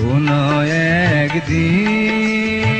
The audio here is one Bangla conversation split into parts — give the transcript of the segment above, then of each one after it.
কোন একদিন।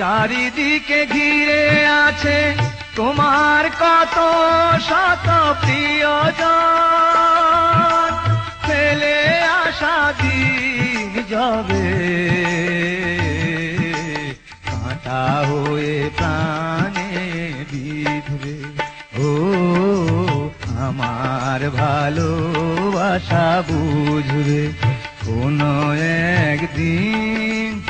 চারিদিকে ঘিরে আছে তোমার কত শত প্রিয়জন। ফেলে আসা দিন যাবে। কাঁটা হয়ে প্রাণে বিধবে। ও, আমার ভালোবাসা বুঝবে। কোন একদিন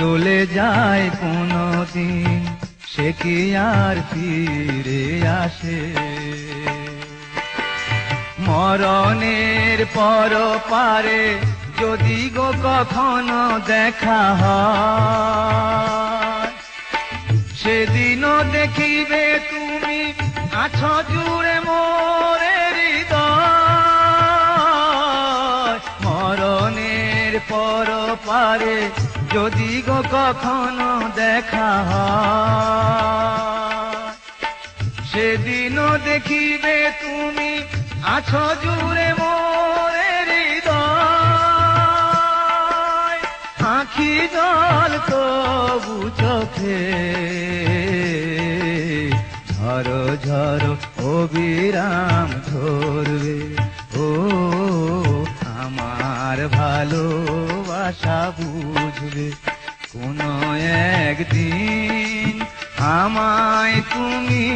চলে যায় কোনো দিন সে কি আর ফিরে আসে? মরণের পর পারে, যদি গো কখনো দেখা হয়। সেদিনও দেখিবে তুমি আছো জুড়ে মোরে হৃদয়। মরণের পর পারে যদি গো কখনো দেখা সেদিনও দেখিবে তুমি আছো জুড়ে মোরে হৃদয়। আখি জল তবু চোখে, ঝরো ঝরো অবিরাম আমার ভালোবাসা বুঝবে। কোন একদিন আমায় তুমি